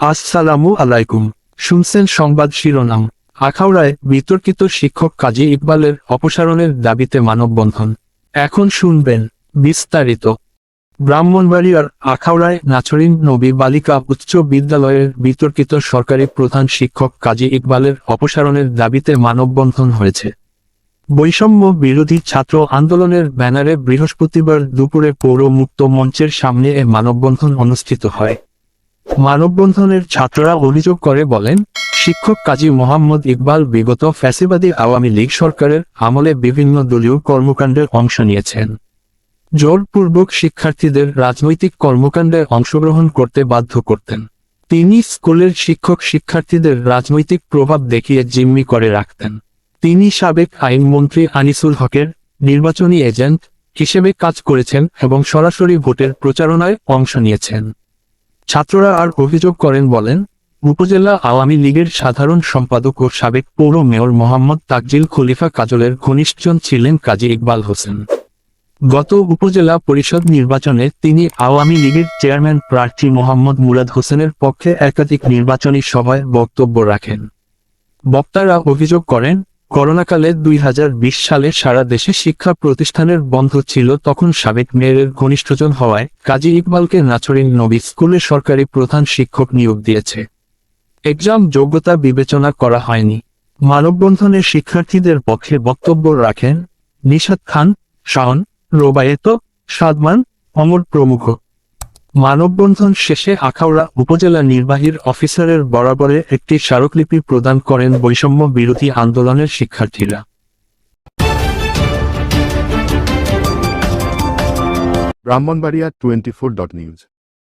আসসালামু আলাইকুম। শুনছেন সংবাদ শিরোনাম। আখাউড়ায় বিতর্কিত শিক্ষক কাজী ইকবালের অপসারণের দাবিতে মানববন্ধন। এখন শুনবেন বিস্তারিত। ব্রাহ্মণবাড়িয়ার আখাউড়ায় নাছরিন নবী বালিকা উচ্চ বিদ্যালয়ের বিতর্কিত সরকারি প্রধান শিক্ষক কাজী ইকবালের অপসারণের দাবিতে মানববন্ধন হয়েছে। বৈষম্য বিরোধী ছাত্র আন্দোলনের ব্যানারে বৃহস্পতিবার দুপুরে পৌর মুক্ত মঞ্চের সামনে এ মানববন্ধন অনুষ্ঠিত হয়। মানববন্ধনের ছাত্ররা অভিযোগ করে বলেন, শিক্ষক কাজী মোহাম্মদ ইকবাল বিগত ফ্যাসিবাদী আওয়ামী লীগ সরকারের আমলে বিভিন্ন দলীয় কর্মকাণ্ডে অংশ নিয়েছেন। জোরপূর্বক শিক্ষার্থীদের রাজনৈতিক কর্মকাণ্ডে অংশগ্রহণ করতে বাধ্য করতেন। তিনি স্কুলের শিক্ষক শিক্ষার্থীদের রাজনৈতিক প্রভাব দেখিয়ে জিম্মি করে রাখতেন। তিনি সাবেক আইনমন্ত্রী আনিসুল হকের নির্বাচনী এজেন্ট হিসেবে কাজ করেছেন এবং সরাসরি ভোটের প্রচারণায় অংশ নিয়েছেন। ছাত্ররা আর অভিযোগ করেন বলেন, উপজেলা আওয়ামী লীগের সাধারণ সম্পাদক ও সাবেক পৌর মেয়র মোহাম্মদ তাকজিল খলিফা কাজলের ঘনিষ্ঠজন ছিলেন কাজী ইকবাল হোসেন। গত উপজেলা পরিষদ নির্বাচনে তিনি আওয়ামী লীগের চেয়ারম্যান প্রার্থী মোহাম্মদ মুরাদ হোসেনের পক্ষে একাধিক নির্বাচনী সভায় বক্তব্য রাখেন। বক্তারা অভিযোগ করেন করোনাকালে দুই হাজার বিশ সালে সারা দেশে শিক্ষা প্রতিষ্ঠানের বন্ধ ছিল তখন সাবেক মেয়রের ঘনিষ্ঠজন হওয়ায় কাজী ইকবালকে নাছরিন নবী স্কুলে সরকারি প্রধান শিক্ষক নিয়োগ দিয়েছে। এক্সাম যোগ্যতা বিবেচনা করা হয়নি। মানববন্ধনে শিক্ষার্থীদের পক্ষে বক্তব্য রাখেন নিশাদ খান শাহন রোবায়েত, সাদমান, অমর প্রমুখ। মানববন্ধন শেষে আখাউড়া উপজেলা নির্বাহীর অফিসারের বরাবরে একটি স্মারকলিপি প্রদান করেন বৈষম্য বিরোধী আন্দোলনের শিক্ষার্থীরা। Brahmanbaria twenty four dot news.